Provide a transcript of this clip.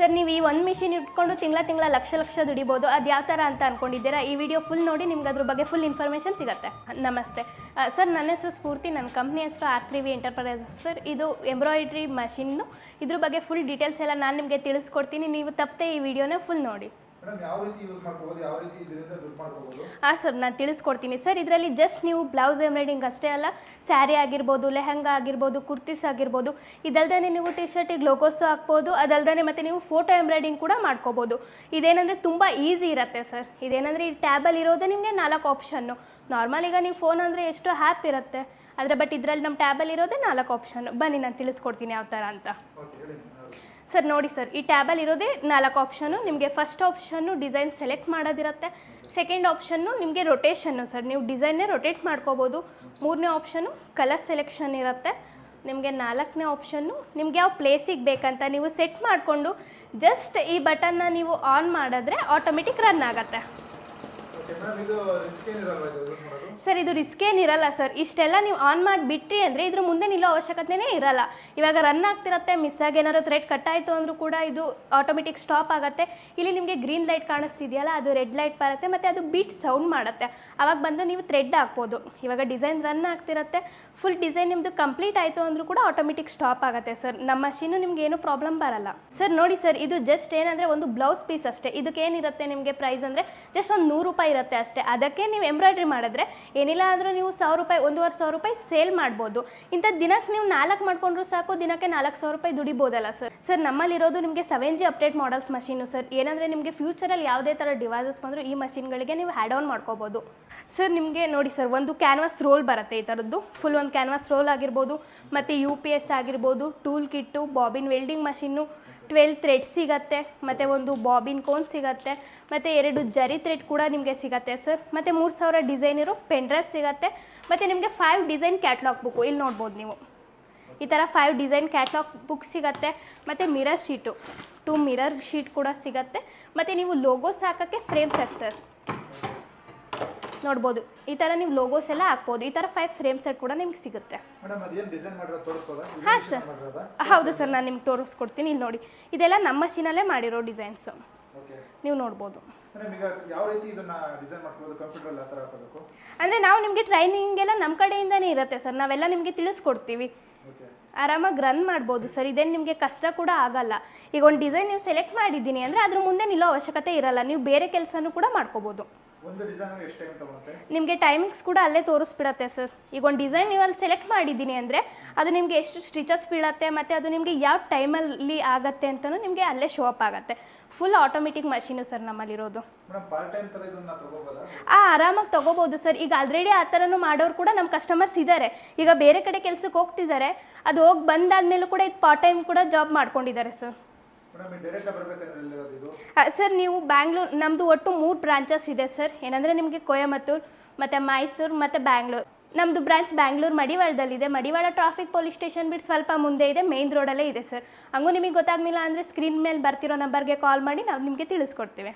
Sir, ನೀವು ಈ ಒಂದು ಮಿಷಿನ್ ಇಟ್ಕೊಂಡು ತಿಂಗಳ ತಿಂಗಳ ಲಕ್ಷ ಲಕ್ಷ ದುಡಿಬೋದು. ಅದು ಯಾವ ಥರ ಅಂತ ಅಂದ್ಕೊಂಡಿದ್ದೀರಾ ಈ ವಿಡಿಯೋ ಫುಲ್ ನೋಡಿ ನಿಮ್ಗೆ ಅದ್ರ ಬಗ್ಗೆ ಫುಲ್ ಇನ್ಫಾರ್ಮೇಷನ್ ಸಿಗುತ್ತೆ. ನಮಸ್ತೆ. ಸರ್, ನನ್ನ ಹೆಸರು ಸ್ಫೂರ್ತಿ, ನನ್ನ ಕಂಪ್ನಿ ಹೆಸರು R three V enterprises sir, ಇದು ಎಂಬ್ರಾಯ್ಡ್ರಿ ಮಷಿನ್ನು ಇದ್ರ ಬಗ್ಗೆ ಫುಲ್ ಡೀಟೇಲ್ಸ್ ಎಲ್ಲ ನಾನು ನಿಮಗೆ ತಿಳಿಸ್ಕೊಡ್ತೀನಿ. ನೀವು ತಪ್ಪದೆ ಈ ವಿಡಿಯೋನ ಫುಲ್ ನೋಡಿ. ಹಾಂ ಸರ್ ನಾನು ತಿಳಿಸ್ಕೊಡ್ತೀನಿ. ಸರ್ ಇದರಲ್ಲಿ ಜಸ್ಟ್ ನೀವು ಬ್ಲೌಸ್ ಎಂಬ್ರಾಯ್ಡಿಂಗ್ ಅಷ್ಟೇ ಅಲ್ಲ ಸ್ಯಾರಿ ಆಗಿರ್ಬೋದು ಲೆಹಂಗಾ ಆಗಿರ್ಬೋದು ಕುರ್ತೀಸ್ ಆಗಿರ್ಬೋದು ಇದಲ್ದೇ ನೀವು ಟಿ ಶರ್ಟಿಗೆ ಲೋಗೋಸು ಹಾಕ್ಬೋದು ಅದಲ್ದೇ ಮತ್ತು ನೀವು ಫೋಟೋ ಎಂಬ್ರಾಯ್ಡಿಂಗ್ ಕೂಡ ಮಾಡ್ಕೋಬೋದು. ಇದೇನಂದರೆ ತುಂಬ ಈಸಿ ಇರುತ್ತೆ ಸರ್. ಇದೇನಂದರೆ ಈ ಟ್ಯಾಬಲ್ಲಿ ಇರೋದೇ ನಿಮಗೆ ನಾಲ್ಕು ಆಪ್ಷನ್ನು ನಾರ್ಮಲ್ ಈಗ ನೀವು ಫೋನ್ ಅಂದರೆ ಎಷ್ಟು ಹ್ಯಾಪ್ ಇರುತ್ತೆ ಆದರೆ ಬಟ್ ಇದರಲ್ಲಿ ನಮ್ಮ ಟ್ಯಾಬಲ್ಲಿ ಇರೋದೇ ನಾಲ್ಕು ಆಪ್ಷನ್ ಬನ್ನಿ ನಾನು ತಿಳಿಸ್ಕೊಡ್ತೀನಿ ಯಾವ ಥರ ಅಂತ. ಸರ್, ನೋಡಿ ಸರ್, ಈ ಟ್ಯಾಬಲ್ಲಿ ಇರೋದೇ ನಾಲ್ಕು ಆಪ್ಷನು ನಿಮಗೆ ಫಸ್ಟ್ ಆಪ್ಷನ್ನು ಡಿಸೈನ್ ಸೆಲೆಕ್ಟ್ ಮಾಡೋದಿರುತ್ತೆ. ಸೆಕೆಂಡ್ ಆಪ್ಷನ್ನು ನಿಮಗೆ ರೊಟೇಷನ್ನು ಸರ್, ನೀವು ಡಿಸೈನ್ನೇ ರೊಟೇಟ್ ಮಾಡ್ಕೋಬೋದು. ಮೂರನೇ ಆಪ್ಷನ್ನು ಕಲರ್ ಸೆಲೆಕ್ಷನ್ ಇರುತ್ತೆ. ನಿಮಗೆ ನಾಲ್ಕನೇ ಆಪ್ಷನ್ನು ನಿಮಗೆ ಯಾವ ಪ್ಲೇಸಿಗೆ ಬೇಕಂತ ನೀವು ಸೆಟ್ ಮಾಡಿಕೊಂಡು ಜಸ್ಟ್ ಈ ಬಟನ್ನ ನೀವು ಆನ್ ಮಾಡಿದ್ರೆ ಆಟೋಮೆಟಿಕ್ ರನ್ ಆಗುತ್ತೆ. ಸರ್ ಇದು ರಿಸ್ಕ್ ಏನಿರಲ್ಲ ಸರ್ ಇಷ್ಟೆಲ್ಲ ನೀವು ಆನ್ ಮಾಡಿ ಬಿಟ್ರಿ ಅಂದರೆ ಇದ್ರ ಮುಂದೆ ನಿಲ್ಲೋ ಅವಶ್ಯಕತೆನೇ ಇರಲ್ಲ. ಇವಾಗ ರನ್ ಆಗ್ತಿರತ್ತೆ ಮಿಸ್ ಆಗಿ ಏನಾದ್ರು ಥ್ರೆಡ್ ಕಟ್ ಆಯಿತು ಅಂದರೂ ಕೂಡ ಇದು ಆಟೋಮೆಟಿಕ್ ಸ್ಟಾಪ್ ಆಗುತ್ತೆ. ಇಲ್ಲಿ ನಿಮಗೆ ಗ್ರೀನ್ ಲೈಟ್ ಕಾಣಿಸ್ತಿದೆಯಲ್ಲ, ಅದು ರೆಡ್ ಲೈಟ್ ಬರುತ್ತೆ ಮತ್ತು ಅದು ಬೀಟ್ ಸೌಂಡ್ ಮಾಡುತ್ತೆ. ಆವಾಗ ಬಂದು ನೀವು ಥ್ರೆಡ್ ಹಾಕ್ಬೋದು. ಇವಾಗ ಡಿಸೈನ್ ರನ್ ಆಗ್ತಿರತ್ತೆ ಫುಲ್ ಡಿಸೈನ್ ನಿಮ್ಮದು ಕಂಪ್ಲೀಟ್ ಆಯಿತು ಅಂದರೂ ಕೂಡ ಆಟೋಮೆಟಿಕ್ ಸ್ಟಾಪ್ ಆಗುತ್ತೆ ಸರ್ ನಮ್ಮ ಮಷೀನು ನಿಮ್ಗೆ ಏನು ಪ್ರಾಬ್ಲಮ್ ಬರಲ್ಲ. ಸರ್ ನೋಡಿ ಸರ್ ಇದು ಜಸ್ಟ್ ಏನಂದರೆ ಒಂದು ಬ್ಲೌಸ್ ಪೀಸ್ ಅಷ್ಟೇ. ಇದಕ್ಕೆ ಏನಿರುತ್ತೆ ನಿಮಗೆ ಪ್ರೈಸ್ ಅಂದರೆ ಜಸ್ಟ್ ಒಂದು ನೂರು ರೂಪಾಯಿ ಇರುತ್ತೆ ಅಷ್ಟೇ. ಅದಕ್ಕೆ ನೀವು ಎಂಬ್ರಾಯ್ಡ್ರಿ ಮಾಡಿದ್ರೆ ಏನಿಲ್ಲ ಆದರೂ ನೀವು ಸಾವಿರ ರೂಪಾಯಿ, ಒಂದೂವರೆ ಸಾವಿರ ರೂಪಾಯಿ ಸೇಲ್ ಮಾಡ್ಬೋದು. ಇಂಥ ದಿನಕ್ಕೆ ನೀವು ನಾಲ್ಕು ಮಾಡಿಕೊಂಡ್ರು ಸಾಕು, ದಿನಕ್ಕೆ ನಾಲ್ಕು ಸಾವಿರ ರೂಪಾಯಿ ದುಡಿಬೋದಲ್ಲ ಸರ್. ಸರ್, ನಮ್ಮಲ್ಲಿರೋದು ನಿಮಗೆ seven G update models machine sir. ಏನಂದರೆ ನಿಮಗೆ ಫ್ಯೂಚರಲ್ಲಿ ಯಾವುದೇ ಥರ ಡಿವೈಸಸ್ ಬಂದರೂ ಈ ಮಷೀನ್ಗಳಿಗೆ ನೀವು ಹ್ಯಾಡ್ ಆನ್ ಮಾಡ್ಕೋಬೋದು. ಸರ್, ನಿಮಗೆ ನೋಡಿ ಸರ್, ಒಂದು ಕ್ಯಾನ್ವಾಸ್ ರೋಲ್ ಬರುತ್ತೆ ಈ ಥರದ್ದು. ಫುಲ್ ಒಂದು ಕ್ಯಾನ್ವಾಸ್ ರೋಲ್ ಆಗಿರ್ಬೋದು, ಮತ್ತು ಯು ಪಿ ಎಸ್ ಆಗಿರ್ಬೋದು tool kit bobbin welding machine twelve thread ಸಿಗತ್ತೆ, ಮತ್ತು ಒಂದು ಬಾಬಿನ್ ಕೋನ್ ಸಿಗತ್ತೆ, ಮತ್ತು ಎರಡು ಜರಿ ಥ್ರೆಡ್ ಕೂಡ ನಿಮಗೆ ಸಿಗತ್ತೆ ಸರ್ ಮತ್ತು ಮೂರು ಸಾವಿರ ಡಿಸೈನ್ ಇರೋ ಪೆನ್ ಡ್ರೈವ್ ಸಿಗತ್ತೆ, ಮತ್ತು ನಿಮಗೆ ಫೈವ್ ಡಿಸೈನ್ ಕ್ಯಾಟ್ಲಾಗ್ ಬುಕ್ಕು ಇಲ್ಲಿ ನೋಡ್ಬೋದು ನೀವು. ಈ ಥರ ಫೈವ್ ಡಿಸೈನ್ ಕ್ಯಾಟ್ಲಾಗ್ ಬುಕ್ ಸಿಗತ್ತೆ, ಮತ್ತು mirror sheet two mirror sheet ಕೂಡ ಸಿಗತ್ತೆ, ಮತ್ತು ನೀವು ಲೋಗೋಸ್ ಹಾಕೋಕ್ಕೆ ಫ್ರೇಮ್ಸ್ ಸೆಟ್ ಸರ್ ನೋಡ್ಬೋದು. ಈ ಥರ ನೀವು ಲೋಗೋಸ್ ಎಲ್ಲ ಹಾಕ್ಬೋದು. ಈ ಥರ ಫೈವ್ ಫ್ರೇಮ್ ಸೆಟ್ ಕೂಡ ನಿಮ್ಗೆ ಸಿಗುತ್ತೆ. ಹಾಂ ಸರ್ ಹೌದು ಸರ್ ನಾನು ನಿಮ್ಗೆ ತೋರಿಸ್ಕೊಡ್ತೀನಿ. ಇಲ್ಲಿ ನೋಡಿ. ಇದೆಲ್ಲ ನಮ್ಮ ಮಷೀನಲ್ಲೇ ಮಾಡಿರೋ ಡಿಸೈನ್ಸು ನೀವು ನೋಡ್ಬೋದು. ಅಂದ್ರೆ ನಾವು ನಿಮಗೆ ಟ್ರೈನಿಂಗ್ ಎಲ್ಲ ನಮ್ಮ ಕಡೆಯಿಂದನೇ ಇರುತ್ತೆ ಸರ್ ನಾವೆಲ್ಲ ನಿಮಗೆ ತಿಳಿಸ್ಕೊಡ್ತೀವಿ. ಆರಾಮಾಗಿ ರನ್ ಮಾಡ್ಬೋದು ಸರ್ ಇದೇನು ನಿಮಗೆ ಕಷ್ಟ ಕೂಡ ಆಗಲ್ಲ. ಈಗ ಒಂದು ಡಿಸೈನ್ ನೀವು ಸೆಲೆಕ್ಟ್ ಮಾಡಿದ್ದೀನಿ ಅಂದರೆ ಅದ್ರ ಮುಂದೆ ನಿಲ್ಲೋ ಅವಶ್ಯಕತೆ ಇರಲ್ಲ. ನೀವು ಬೇರೆ ಕೆಲಸನೂ ಕೂಡ ಮಾಡ್ಕೋಬೋದು. ಒಂದು ಡಿಸೈನ್ ಎಷ್ಟು ಟೈಮ್ ತಗೊಳುತ್ತೆ? ನಿಮಗೆ ಟೈಮಿಂಗ್ಸ್ ಕೂಡ ಅಲ್ಲೇ ತೋರಿಸ್ಬಿಡತ್ತೆ ಸರ್ ಈಗ ಒಂದು ಡಿಸೈನ್ ನೀವು ಅಲ್ಲಿ ಸೆಲೆಕ್ಟ್ ಮಾಡಿದ್ದೀನಿ ಅಂದರೆ ಅದು ನಿಮಗೆ ಎಷ್ಟು ಸ್ಟಿಚಸ್ ಬೀಳತ್ತೆ ಮತ್ತು ಅದು ನಿಮಗೆ ಯಾವ ಟೈಮಲ್ಲಿ ಆಗತ್ತೆ ಅಂತಲೂ ನಿಮಗೆ ಅಲ್ಲೇ ಶೋ ಅಪ್ ಆಗುತ್ತೆ. ಫುಲ್ ಆಟೋಮೆಟಿಕ್ ಮಷೀನು ಸರ್ ನಮ್ಮಲ್ಲಿರೋದು. ಆ ಆರಾಮಾಗಿ ತಗೋಬೋದು ಸರ್ ಈಗ ಆಲ್ರೆಡಿ ಆ ಥರನೂ ಮಾಡೋರು ಕೂಡ ನಮ್ಮ ಕಸ್ಟಮರ್ಸ್ ಇದ್ದಾರೆ ಈಗ ಬೇರೆ ಕಡೆ ಕೆಲಸಕ್ಕೆ ಹೋಗ್ತಿದ್ದಾರೆ ಅದು ಹೋಗಿ ಬಂದಾದ್ಮೇಲೂ ಕೂಡ ಇದು ಪಾರ್ಟ್ ಟೈಮ್ ಕೂಡ ಜಾಬ್ ಮಾಡ್ಕೊಂಡಿದ್ದಾರೆ ಸರ್ ಸರ್, ನೀವು ಬ್ಯಾಂಗ್ಳೂರ್ ನಮ್ಮದು ಒಟ್ಟು ಮೂರು ಬ್ರಾಂಚಸ್ ಇದೆ, ಸರ್. ಏನಂದರೆ ನಿಮಗೆ ಕೊಯಮತ್ತೂರು ಮತ್ತು ಮೈಸೂರು ಮತ್ತು ಬ್ಯಾಂಗ್ಳೂರು ನಮ್ಮದು ಬ್ರಾಂಚ್ ಬ್ಯಾಂಗ್ಳೂರು ಮಡಿವಾಳದಲ್ಲಿದೆ ಮಡಿವಾಳ ಟ್ರಾಫಿಕ್ ಪೊಲೀಸ್ ಸ್ಟೇಷನ್ ಬಿಟ್ಟು ಸ್ವಲ್ಪ ಮುಂದೆ ಇದೆ. ಮೇನ್ ರೋಡಲ್ಲೇ ಇದೆ, ಸರ್. ಹಂಗೂ ನಿಮಗೆ ಗೊತ್ತಾಗಲಿಲ್ಲ ಅಂದರೆ ಸ್ಕ್ರೀನ್ ಮೇಲೆ ಬರ್ತಿರೋ ನಂಬರ್ಗೆ ಕಾಲ್ ಮಾಡಿ ನಾವು ನಿಮಗೆ ತಿಳಿಸ್ಕೊಡ್ತೀವಿ.